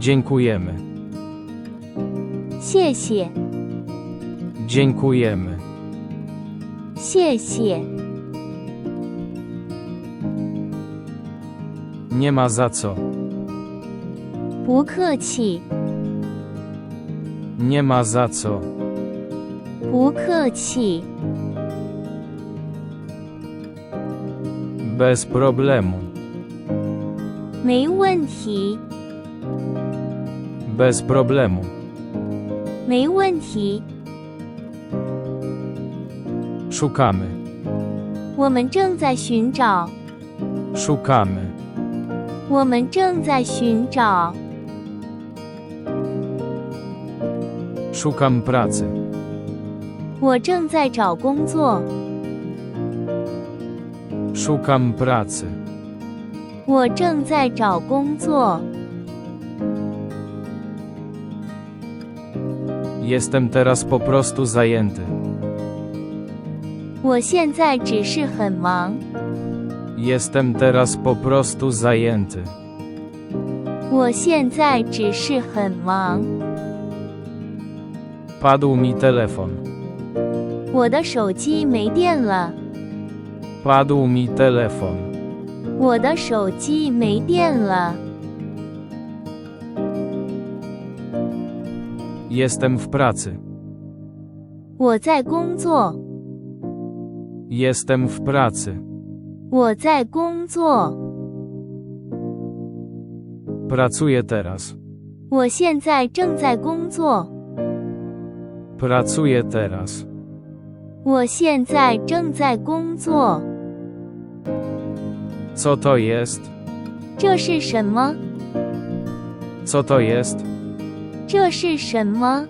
Dziękujemy. 谢谢， Dziękujemy. 谢谢， Nie ma za co. 不客气， Nie ma za co. 不客气， Bez problemu. 没问题， Bez problemu. 没问题。 Szukamy. 我们正在寻找， Szukamy. 我们正在寻找， Szukam pracy. 我正在找工作， Szukam pracy. 我正在找工作。 Jestem teraz po prostu zajęty. 我现在只是很忙， Jestem teraz po prostu zajęty. 我现在只是很忙。 Padł mi telefon. 我的手机没电了， Padł mi telefon. 我的手机没电了。 Jestem w pracy. 我在工作， Jestem w pracy. 我在工作。 Pracuję teraz. 我现在正在工作， Pracuję teraz. 我现在正在工作。 Co to jest? 这是什么？ Co to jest? 这是什么？